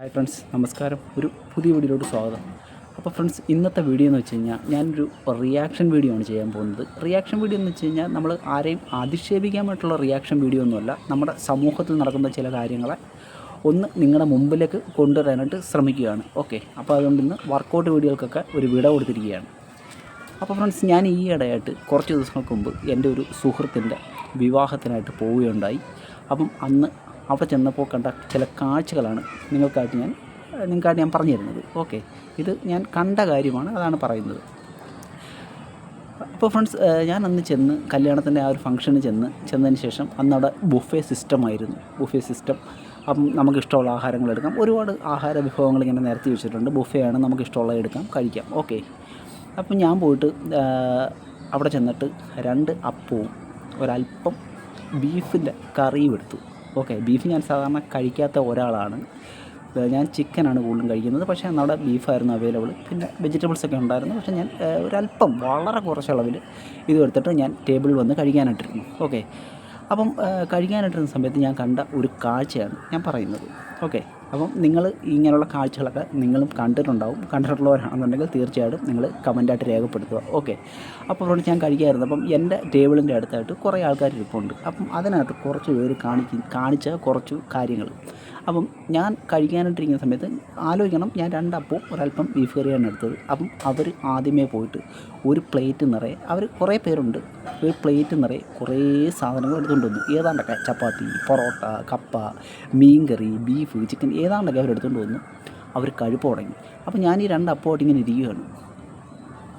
Hi friends നമസ്കാരം. ഒരു പുതിയ വീഡിയോയിലോട്ട് സ്വാഗതം. അപ്പോൾ ഫ്രണ്ട്സ് ഇന്നത്തെ വീഡിയോ എന്ന് വെച്ച് കഴിഞ്ഞാൽ ഞാനൊരു റിയാക്ഷൻ വീഡിയോ ആണ് ചെയ്യാൻ പോകുന്നത്. റിയാക്ഷൻ വീഡിയോ എന്ന് വെച്ച് കഴിഞ്ഞാൽ നമ്മൾ ആരെയും അധിക്ഷേപിക്കാൻ വേണ്ടിയിട്ടുള്ള റിയാക്ഷൻ വീഡിയോ ഒന്നുമല്ല നമ്മുടെ സമൂഹത്തിൽ നടക്കുന്ന ചില കാര്യങ്ങളെ ഒന്ന് നിങ്ങളുടെ മുമ്പിലേക്ക് കൊണ്ടുവരാനായിട്ട് ശ്രമിക്കുകയാണ്. ഓക്കെ അപ്പോൾ അതുകൊണ്ട് ഇന്ന് വർക്കൗട്ട് വീഡിയോകൾക്കൊക്കെ ഒരു വിട കൊടുത്തിരിക്കുകയാണ്. അപ്പോൾ ഫ്രണ്ട്സ് ഞാൻ ഈ ഇടയായിട്ട് കുറച്ച് ദിവസങ്ങൾക്ക് മുമ്പ് എന്റെ ഒരു സുഹൃത്തിന്റെ വിവാഹത്തിനായിട്ട് പോവുകയുണ്ടായി. അപ്പം അന്ന് അവിടെ ചെന്നപ്പോൾ കണ്ട ചില കാഴ്ചകളാണ് നിങ്ങൾക്കായിട്ട് ഞാൻ നിങ്ങൾക്കായിട്ട് ഞാൻ പറഞ്ഞു തരുന്നത്. ഓക്കെ. ഇത് ഞാൻ കണ്ട കാര്യമാണ് അതാണ് പറയുന്നത്. അപ്പോൾ ഫ്രണ്ട്സ് ഞാൻ അന്ന് ചെന്ന് കല്യാണത്തിന്റെ ആ ഒരു ഫംഗ്ഷന് ചെന്ന് ചെന്നതിന് ശേഷം അന്ന് അവിടെ ബുഫേ സിസ്റ്റം ആയിരുന്നു. Buffet system. അപ്പം നമുക്ക് ഇഷ്ടമുള്ള ആഹാരങ്ങൾ എടുക്കാം. ഒരുപാട് ആഹാര വിഭവങ്ങൾ ഇങ്ങനെ നിരത്തി വെച്ചിട്ടുണ്ട്. ബുഫയാണ് നമുക്ക് ഇഷ്ടമുള്ളത് എടുക്കാം കഴിക്കാം. ഓക്കെ. അപ്പം ഞാൻ പോയിട്ട് അവിടെ ചെന്നിട്ട് രണ്ട് അപ്പവും ഒരല്പം ബീഫിന്റെ കറിയും എടുത്തു. ഓക്കെ ബീഫ് ഞാൻ സാധാരണ കഴിക്കാത്ത ഒരാളാണ്. ഞാൻ ചിക്കനാണ് കൂടുതലും കഴിക്കുന്നത്. പക്ഷേ നമ്മുടെ ബീഫായിരുന്നു അവൈലബിൾ. പിന്നെ വെജിറ്റബിൾസൊക്കെ ഉണ്ടായിരുന്നു. പക്ഷേ ഞാൻ ഒരല്പം വളരെ കുറച്ചളവിൽ ഇത് എടുത്തിട്ട് ഞാൻ ടേബിളിൽ വന്ന് കഴിക്കാനായിട്ടിരുന്നു ഓക്കെ. അപ്പം കഴിക്കാനായിട്ടിരുന്ന സമയത്ത് ഞാൻ കണ്ട ഒരു കാഴ്ചയാണ് ഞാൻ പറയുന്നത്. ഓക്കെ. അപ്പം നിങ്ങൾ ഇങ്ങനെയുള്ള കാഴ്ചകളൊക്കെ നിങ്ങളും കണ്ടിട്ടുണ്ടാവും കണ്ടിട്ടുള്ളവരാണെന്നുണ്ടെങ്കിൽ തീർച്ചയായിട്ടും നിങ്ങൾ കമന്റായിട്ട് രേഖപ്പെടുത്തുക. ഓക്കെ. അപ്പോൾ അവിടെ ഞാൻ കഴിക്കായിരുന്നു. അപ്പം എന്റെ ടേബിളിന്റെ അടുത്തായിട്ട് കുറേ ആൾക്കാർ ഇരിപ്പുണ്ട്. അപ്പം അതിനകത്ത് കുറച്ച് പേര് കാണിക്കും കാണിച്ച കുറച്ച് കാര്യങ്ങൾ. അപ്പം ഞാൻ കഴിക്കാനായിട്ടിരിക്കുന്ന സമയത്ത് ആലോചിക്കണം ഞാൻ രണ്ടപ്പവും ഒരല്പം ബീഫ് കറിയാണ് എടുത്തത്. അപ്പം അവർ ആദ്യമേ പോയിട്ട് ഒരു പ്ലേറ്റ് നിറയെ അവർ കുറേ പേരുണ്ട്. ഒരു പ്ലേറ്റ് നിറയെ കുറേ സാധനങ്ങൾ എടുത്തുകൊണ്ട് വന്നു. ഏതാണ്ടൊക്കെ ചപ്പാത്തി പൊറോട്ട കപ്പ മീൻകറി ബീഫ് ചിക്കൻ ഏതാണ്ടൊക്കെ അവർ എടുത്തുകൊണ്ട് വന്നു. അവർ കഴിപ്പ് തുടങ്ങി. അപ്പോൾ ഞാൻ ഈ രണ്ട് അപ്പമായിട്ട് ഇങ്ങനെ ഇരിക്കുകയാണ്.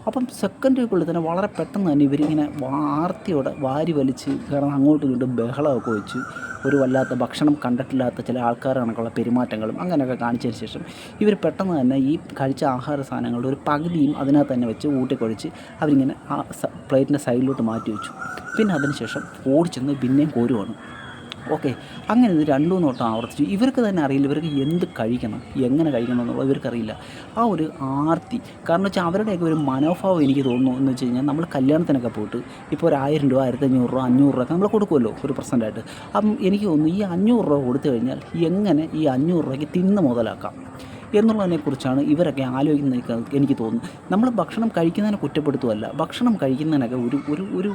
അപ്പം സെക്കൻഡുകൾക്കുള്ളിൽ തന്നെ വളരെ പെട്ടെന്ന് തന്നെ ഇവരിങ്ങനെ വാർത്തയോടെ വാരി വലിച്ച് കാരണം അങ്ങോട്ടും ഇങ്ങോട്ടും ബഹളമൊക്കെ വെച്ച് ഒരു വല്ലാത്ത ഭക്ഷണം കണ്ടിട്ടില്ലാത്ത ചില ആൾക്കാർ കണക്കുള്ള പെരുമാറ്റങ്ങളും അങ്ങനെയൊക്കെ കാണിച്ചതിന് ശേഷം ഇവർ പെട്ടെന്ന് തന്നെ ഈ കഴിച്ച ആഹാര സാധനങ്ങളുടെ ഒരു പകുതിയും അതിനകത്ത് തന്നെ വെച്ച് ഊട്ടിക്കൊഴിച്ച് അവരിങ്ങനെ ആ പ്ലേറ്റിന്റെ സൈഡിലോട്ട് മാറ്റി വെച്ചു. പിന്നെ അതിനുശേഷം ഓടിച്ചെന്ന് പിന്നെയും കോരുവാണ്. ഓക്കെ. അങ്ങനെ ഇത് രണ്ടു നോട്ടം ആവർത്തിച്ചു. ഇവർക്ക് തന്നെ അറിയില്ല ഇവർക്ക് എന്ത് കഴിക്കണം എങ്ങനെ കഴിക്കണം എന്നുള്ളത് ഇവർക്കറിയില്ല. ആ ഒരു ആർത്തി. കാരണം വെച്ചാൽ അവരുടെയൊക്കെ ഒരു മനോഭാവം എനിക്ക് തോന്നുന്നു എന്ന് വെച്ച് കഴിഞ്ഞാൽ നമ്മൾ കല്യാണത്തിനൊക്കെ പോയിട്ട് ഇപ്പോൾ ഒരു ആയിരം രൂപ ആയിരത്തഞ്ഞൂറ് രൂപ അഞ്ഞൂറ് രൂപ ഒക്കെ നമ്മൾ കൊടുക്കുമല്ലോ ഒരു പ്രസന്റായിട്ട് അപ്പം എനിക്ക് തോന്നുന്നു ഈ അഞ്ഞൂറ് രൂപ കൊടുത്തു കഴിഞ്ഞാൽ എങ്ങനെ ഈ അഞ്ഞൂറ് രൂപയ്ക്ക് തിന്ന് മുതലാക്കാം? എന്നുള്ളതിനെക്കുറിച്ചാണ് ഇവരൊക്കെ ആലോചിക്കുന്നത് എനിക്ക് തോന്നുന്നു. നമ്മൾ ഭക്ഷണം കഴിക്കുന്നതിനെ കുറ്റപ്പെടുത്തുമല്ല ഭക്ഷണം കഴിക്കുന്നതിനൊക്കെ ഒരു ഒരു ഒരു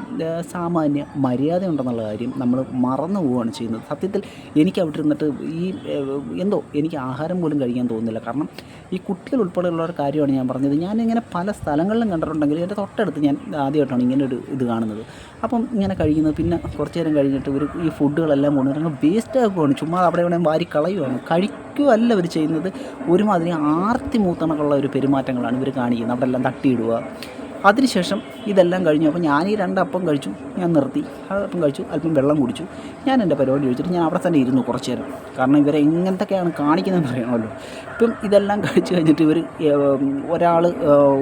സാമാന്യ മര്യാദ ഉണ്ടെന്നുള്ള കാര്യം നമ്മൾ മറന്നു പോവുകയാണ് ചെയ്യുന്നത്. സത്യത്തിൽ എനിക്ക് അവിടെ ഇരുന്നിട്ട് ഈ എന്തോ എനിക്ക് ആഹാരം പോലും കഴിക്കാൻ തോന്നുന്നില്ല. കാരണം ഈ കുട്ടികൾ ഉൾപ്പെടെയുള്ള ഒരു കാര്യമാണ് ഞാൻ പറഞ്ഞത്. ഞാനിങ്ങനെ പല സ്ഥലങ്ങളിലും കണ്ടിട്ടുണ്ടെങ്കിൽ എന്റെ തൊട്ടടുത്ത് ഞാൻ ആദ്യമായിട്ടാണ് ഇങ്ങനെ ഒരു ഇത് കാണുന്നത്. അപ്പം ഇങ്ങനെ കഴിക്കുന്നത് പിന്നെ കുറച്ച് നേരം കഴിഞ്ഞിട്ട് ഒരു ഈ ഫുഡുകളെല്ലാം കൊണ്ടുവരുന്നത് വേസ്റ്റ് ആക്കുകയാണ്. ചുമ്മാ അവിടെ ഇവിടെ വാരി കളയുകയാണ് അല്ല ഇവർ ചെയ്യുന്നത്. ഒരുമാതിരി ആർത്തി മൂത്തണക്കുള്ള ഒരു പെരുമാറ്റങ്ങളാണ് ഇവർ കാണിക്കുന്നത്. അവിടെ എല്ലാം തട്ടിയിടുക. അതിനുശേഷം ഇതെല്ലാം കഴിഞ്ഞു. അപ്പോൾ ഞാൻ ഈ രണ്ടപ്പം കഴിച്ചു. ഞാൻ നിർത്തി. അപ്പം കഴിച്ചു. അല്പം വെള്ളം കുടിച്ചു. ഞാൻ എന്റെ പരിപാടി കഴിച്ചിട്ട് ഞാൻ അവിടെ തന്നെ ഇരുന്നു കുറച്ച് നേരം. കാരണം ഇവരെ എങ്ങനത്തൊക്കെയാണ് കാണിക്കുന്നതെന്ന് അറിയണമല്ലോ. ഇപ്പം ഇതെല്ലാം കഴിച്ച് കഴിഞ്ഞിട്ട് ഇവർ ഒരാൾ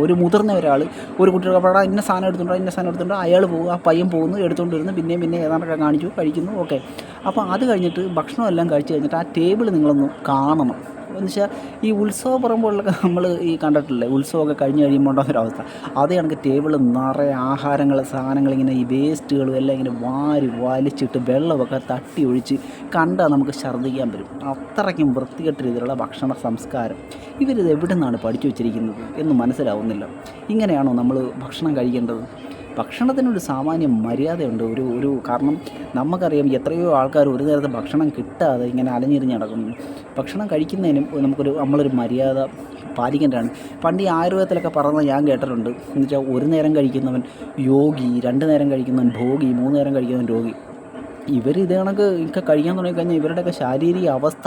ഒരു മുതിർന്ന ഒരാൾ ഒരു കുട്ടിയുടെ അവിടെ ഇന്ന സാധനം എടുത്തുണ്ടോ ഇന്ന സാധനം എടുത്തുണ്ടോ അയാൾ പോകും. ആ പയ്യൻ പോകുന്നു എടുത്തുകൊണ്ട് വരുന്നു പിന്നെയും പിന്നെ ഏതാണ്ടൊക്കെ കാണിച്ചു കഴിക്കുന്നു. ഓക്കെ. അപ്പോൾ അത് കഴിഞ്ഞിട്ട് ഭക്ഷണമെല്ലാം കഴിച്ച് കഴിഞ്ഞിട്ട് ആ ടേബിൾ നിങ്ങളൊന്ന് കാണണം. എന്ന് വെച്ചാൽ ഈ ഉത്സവ പറമ്പുകളിലൊക്കെ നമ്മൾ ഈ കണ്ടിട്ടില്ലേ ഉത്സവമൊക്കെ കഴിഞ്ഞ് കഴിയുമ്പോൾ ഉണ്ടാകുന്നൊരവസ്ഥ അതേ കണക്ക് ടേബിൾ നിറയെ ആഹാരങ്ങൾ സാധനങ്ങൾ ഇങ്ങനെ ഈ വേസ്റ്റുകളും എല്ലാം ഇങ്ങനെ വാരി വലിച്ചിട്ട് വെള്ളമൊക്കെ തട്ടി ഒഴിച്ച് കണ്ടാൽ നമുക്ക് ഛർദ്ദിക്കാൻ വരും അത്രയ്ക്കും വൃത്തികെട്ട രീതിയിലുള്ള ഭക്ഷണ സംസ്കാരം. ഇവരിത് എവിടെ നിന്നാണ് പഠിച്ചു വെച്ചിരിക്കുന്നത് എന്ന് മനസ്സിലാവുന്നില്ല. ഇങ്ങനെയാണോ നമ്മൾ ഭക്ഷണം കഴിക്കേണ്ടത്? ഭക്ഷണത്തിനൊരു സാമാന്യ മര്യാദയുണ്ട്. ഒരു ഒരു കാരണം നമുക്കറിയാം എത്രയോ ആൾക്കാർ ഒരു നേരത്തെ ഭക്ഷണം കിട്ടാതെ ഇങ്ങനെ അലഞ്ഞിരിഞ്ഞ് നടക്കുന്നു ഭക്ഷണം കഴിക്കുന്നതിനും നമുക്കൊരു നമ്മളൊരു മര്യാദ പാലിക്കേണ്ടതാണ്. പണ്ട് ഈ ആയുർവേദത്തിലൊക്കെ പറഞ്ഞത് ഞാൻ കേട്ടിട്ടുണ്ട്. എന്ന് വെച്ചാൽ ഒരു നേരം കഴിക്കുന്നവൻ യോഗി രണ്ട് നേരം കഴിക്കുന്നവൻ ഭോഗി മൂന്ന് നേരം കഴിക്കുന്നവൻ രോഗി. ഇവർ ഇത് കണക്ക് ഒക്കെ കഴിക്കാൻ തുടങ്ങിക്കഴിഞ്ഞാൽ ഇവരുടെയൊക്കെ ശാരീരിക അവസ്ഥ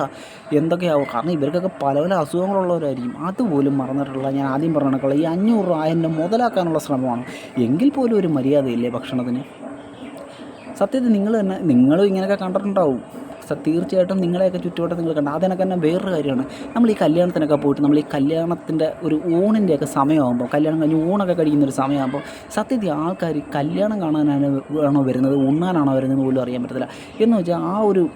എന്തൊക്കെയാവും? കാരണം ഇവർക്കൊക്കെ പല പല അസുഖങ്ങളുള്ളവരായിരിക്കും. അതുപോലും മറന്നിട്ടുള്ള ഞാൻ ആദ്യം പറഞ്ഞ കണക്കുള്ള ഈ അഞ്ഞൂറ് രൂപ എന്നെ മുതലാക്കാനുള്ള ശ്രമമാണ്. എങ്കിൽ പോലും ഒരു മര്യാദയില്ലേ ഭക്ഷണത്തിന്? സത്യത്തിൽ നിങ്ങൾ തന്നെ നിങ്ങളും ഇങ്ങനെയൊക്കെ കണ്ടിട്ടുണ്ടാവും. തീർച്ചയായിട്ടും നിങ്ങളെയൊക്കെ ചുറ്റുവട്ടം നിങ്ങൾ കണ്ട. അതിനൊക്കെ തന്നെ വേറൊരു കാര്യമാണ്. നമ്മൾ ഈ കല്യാണത്തിനൊക്കെ പോയിട്ട് നമ്മൾ ഈ കല്യാണത്തിന്റെ ഒരു ഊണിന്റെയൊക്കെ സമയമാകുമ്പോൾ കല്യാണം കഴിഞ്ഞ് ഊണൊക്കെ കഴിക്കുന്ന ഒരു സമയമാകുമ്പോൾ സത്യത്തിൽ ആൾക്കാർ കല്യാണം കാണാനാണ് ആണോ വരുന്നത് ഉണ്ണാനാണോ വരുന്നത് പോലും അറിയാൻ പറ്റത്തില്ല. എന്ന് വെച്ചാൽ ആ ഒരു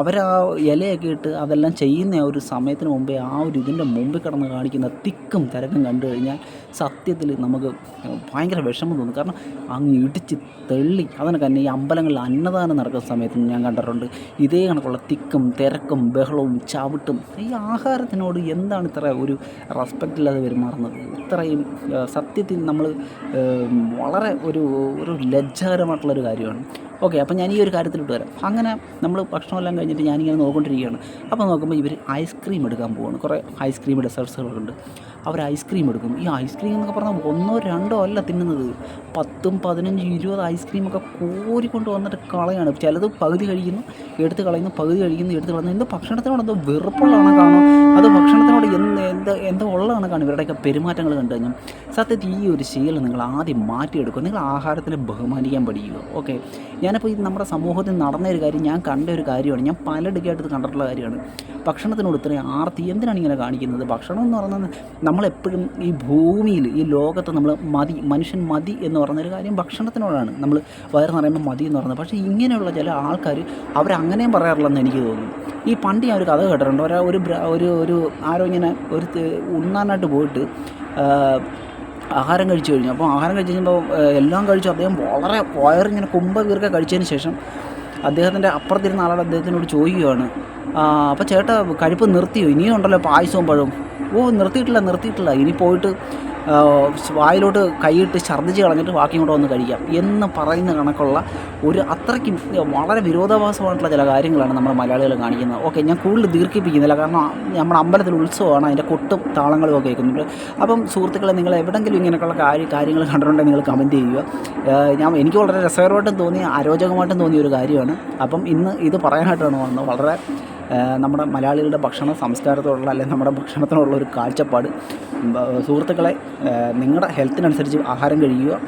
അവരാ ഇലയൊക്കെ ഇട്ട് അതെല്ലാം ചെയ്യുന്ന ആ ഒരു സമയത്തിന് മുമ്പേ ആ ഒരു ഇതിന്റെ മുമ്പിൽ കിടന്ന് കാണിക്കുന്ന തിക്കും തിരക്കും കണ്ടു കഴിഞ്ഞാൽ സത്യത്തിൽ നമുക്ക് ഭയങ്കര വിഷമം തോന്നും. കാരണം അങ്ങ് ഇടിച്ച് തെള്ളി അതിനൊക്കെ തന്നെ ഈ അമ്പലങ്ങളിൽ അന്നദാനം നടക്കുന്ന സമയത്ത് ഞാൻ കണ്ടിട്ടുണ്ട്. ഇതേ കണക്കുള്ള തിക്കും തിരക്കും ബഹളവും ചവിട്ടും ഈ ആഹാരത്തിനോട് എന്താണ് ഇത്ര ഒരു റെസ്പെക്റ്റ് ഇല്ലാതെ പെരുമാറുന്നത്? ഇത്രയും സത്യത്തിൽ നമ്മൾ വളരെ ഒരു ഒരു ലജ്ജാകരമായിട്ടുള്ളൊരു കാര്യമാണ്. ഓക്കെ അപ്പോൾ ഞാൻ ഈ ഒരു കാര്യത്തിലോട്ട് വരാം. അങ്ങനെ നമ്മൾ ഭക്ഷണമെല്ലാം കഴിഞ്ഞിട്ട് ഞാനിങ്ങനെ നോക്കിക്കൊണ്ടിരിക്കുകയാണ് അപ്പോൾ നോക്കുമ്പോൾ ഇവർ ഐസ്ക്രീം എടുക്കാൻ പോവാണ്. കുറേ ഐസ്ക്രീം ഡെസേർട്സുകളുണ്ട് അവർ ഐസ്ക്രീം എടുക്കും. ഈ ഐസ്ക്രീം എന്നൊക്കെ പറഞ്ഞാൽ ഒന്നോ രണ്ടോ അല്ല തിന്നുന്നത്. പത്തും പതിനഞ്ചും ഇരുപത് ഐസ്ക്രീമൊക്കെ കോരിക്കൊണ്ട് വന്നിട്ട് കളയാണ്. ചിലത് പകുതി കഴിക്കുന്നു എടുത്ത് കളയുന്നു പകുതി കഴിക്കുന്നു എടുത്ത് കളയുന്നു എന്തോ ഭക്ഷണത്തിനോട് എന്തോ വെറുപ്പുള്ളതാണ് കാണും അത് ഭക്ഷണത്തിനോട് എന്ത് എന്ത് എന്തോ ഉള്ളതാണ് കാണും ഇവരുടെയൊക്കെ പെരുമാറ്റങ്ങൾ കണ്ടു കഴിഞ്ഞാൽ സത്യത്തിൽ ഈ ഒരു ശീലം നിങ്ങൾ ആദ്യം മാറ്റിയെടുക്കുക. നിങ്ങൾ ആഹാരത്തിനെ ബഹുമാനിക്കാൻ പഠിക്കുക. ഓക്കെ ഞാനിപ്പോൾ ഈ നമ്മുടെ സമൂഹത്തിൽ നടന്ന ഒരു കാര്യം ഞാൻ കണ്ട ഒരു കാര്യമാണ്. ഞാൻ പലയിടയ്ക്കായിട്ട് ഇത് കണ്ടിട്ടുള്ള കാര്യമാണ്. ഭക്ഷണത്തിനോട് ഇത്രയും ആർത്തി എന്തിനാണ് ഇങ്ങനെ കാണിക്കുന്നത്? ഭക്ഷണം എന്ന് പറയുന്നത് നമ്മളെപ്പോഴും ഈ ഭൂമിയിൽ ഈ ലോകത്ത് നമ്മൾ മതി മനുഷ്യൻ മതി എന്ന് പറയുന്നൊരു കാര്യം ഭക്ഷണത്തിനോടാണ്. നമ്മൾ വയറ് നിറയുമ്പോൾ മതി എന്ന് പറയുന്നത്. പക്ഷേ ഇങ്ങനെയുള്ള ചില ആൾക്കാർ അവരങ്ങനെയും പറയാറില്ലെന്ന് എനിക്ക് തോന്നുന്നു. ഈ പണ്ട് ഞാൻ ഒരു കഥ കേട്ടിട്ടുണ്ട്. ഒരാ ഒരു ഒരു ഒരു ആരോ ഇങ്ങനെ ഒരു ഉണ്ണാനായിട്ട് പോയിട്ട് ആഹാരം കഴിച്ചു കഴിഞ്ഞു. അപ്പോൾ ആഹാരം കഴിച്ചു കഴിഞ്ഞപ്പോൾ എല്ലാം കഴിച്ചു. അദ്ദേഹം വളരെ വയറിങ്ങനെ കുമ്പ വീർക്ക കഴിച്ചതിന് ശേഷം അദ്ദേഹത്തിന്റെ അപ്പുറത്തിരുന്ന ആളോട് അദ്ദേഹത്തിനോട് ചോദിക്കുകയാണ് അപ്പോൾ ചേട്ടാ കഴിപ്പ് നിർത്തിയോ? ഇനിയും ഉണ്ടല്ലോ പായസവും പഴവും. ഓ നിർത്തിയിട്ടില്ല നിർത്തിയിട്ടില്ല. ഇനി പോയിട്ട് വായിലോട്ട് കൈയിട്ട് ഛർദ്ദിച്ച് കളഞ്ഞിട്ട് ബാക്കി കൊണ്ട് വന്ന് കഴിക്കാം. എന്ന് പറയുന്ന കണക്കുള്ള ഒരു അത്രയ്ക്കും വളരെ വിരോധാഭാസമായിട്ടുള്ള ചില കാര്യങ്ങളാണ് നമ്മൾ മലയാളികൾ കാണിക്കുന്നത്. ഓക്കെ ഞാൻ കൂടുതൽ ദീർഘിപ്പിക്കുന്നില്ല. കാരണം നമ്മുടെ അമ്പലത്തിൽ ഉത്സവമാണ് അതിന്റെ കൊട്ടും താളങ്ങളും ഒക്കെ കേൾക്കുന്നുണ്ട്. അപ്പം സുഹൃത്തുക്കളെ നിങ്ങൾ എവിടെങ്കിലും ഇങ്ങനെയൊക്കെയുള്ള കാര്യ കാര്യങ്ങൾ കണ്ടിട്ടുണ്ടെങ്കിൽ നിങ്ങൾ കമന്റ് ചെയ്യുക. ഞാൻ എനിക്ക് വളരെ രസകരമായിട്ടും തോന്നി അരോചകമായിട്ടും തോന്നിയ ഒരു കാര്യമാണ്. അപ്പം ഇന്ന് ഇത് പറയാനായിട്ടാണ് വന്നത്. വളരെ നമ്മുടെ മലയാളികളുടെ ഭക്ഷണ സംസ്കാരത്തോടുള്ള അല്ലെങ്കിൽ നമ്മുടെ ഭക്ഷണത്തിനോടുള്ള ഒരു കാഴ്ചപ്പാട്. സുഹൃത്തുക്കളെ നിങ്ങളുടെ ഹെൽത്തിനനുസരിച്ച് ആഹാരം കഴിക്കുക.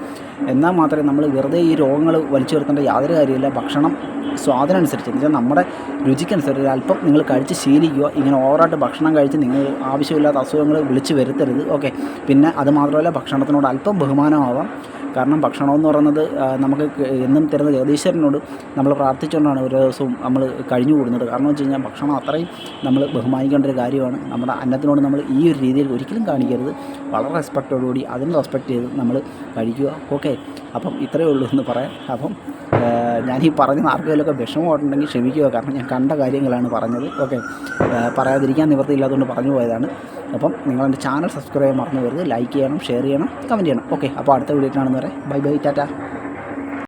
എന്നാൽ മാത്രമേ നമ്മൾ വെറുതെ ഈ രോഗങ്ങൾ വലിച്ചു വരുത്തേണ്ട യാതൊരു കാര്യമില്ല ഭക്ഷണം സ്വാദിനനുസരിച്ച് എന്ന് വെച്ചാൽ നമ്മുടെ രുചിക്കനുസരിച്ച് അല്പം നിങ്ങൾ കഴിച്ച് ശീലിക്കുക. ഇങ്ങനെ ഓവറായിട്ട് ഭക്ഷണം കഴിച്ച് നിങ്ങൾ ആവശ്യമില്ലാത്ത അസുഖങ്ങൾ വിളിച്ച് വരുത്തരുത്. ഓക്കെ. പിന്നെ അതുമാത്രമല്ല ഭക്ഷണത്തിനോട് അല്പം ബഹുമാനമാവാം. കാരണം ഭക്ഷണമെന്ന് പറയുന്നത് നമുക്ക് എന്നും തരുന്ന ജഗദീശ്വരനോട് നമ്മൾ പ്രാർത്ഥിച്ചുകൊണ്ടാണ് ഓരോ ദിവസവും നമ്മൾ കഴിഞ്ഞു കൂടുന്നത്. കാരണം വെച്ച് കഴിഞ്ഞാൽ ഭക്ഷണം അത്രയും നമ്മൾ ബഹുമാനിക്കേണ്ട ഒരു കാര്യമാണ്. നമ്മുടെ അന്നത്തിനോട് നമ്മൾ ഈ ഒരു രീതിയിൽ ഒരിക്കലും കാണിക്കരുത്. വളരെ റെസ്പെക്റ്റോടുകൂടി അതിന് റെസ്പെക്റ്റ് ചെയ്ത് നമ്മൾ കഴിക്കുക. ഓക്കെ അപ്പം ഇത്രയേ ഉള്ളൂ എന്ന് പറയാം. അപ്പം ഞാൻ ഈ പറഞ്ഞ ആർക്കെങ്കിലുമൊക്കെ വിഷമമായിട്ടുണ്ടെങ്കിൽ ക്ഷമിക്കുക. കാരണം ഞാൻ കണ്ട കാര്യങ്ങളാണ് പറഞ്ഞത്. ഓക്കെ. പറയാതിരിക്കാൻ നിവൃത്തിയില്ലാത്തതുകൊണ്ട് പറഞ്ഞു പോയതാണ്. അപ്പം നിങ്ങളെന്റെ ചാനൽ സബ്സ്ക്രൈബ് മറന്നു വരുന്നത് ലൈക്ക് ചെയ്യണം ഷെയർ ചെയ്യണം കമന്റ് ചെയ്യണം. ഓക്കെ. അപ്പോൾ അടുത്ത വീഡിയോ കാണുന്നവരെ ബൈ ബൈ ടാറ്റ.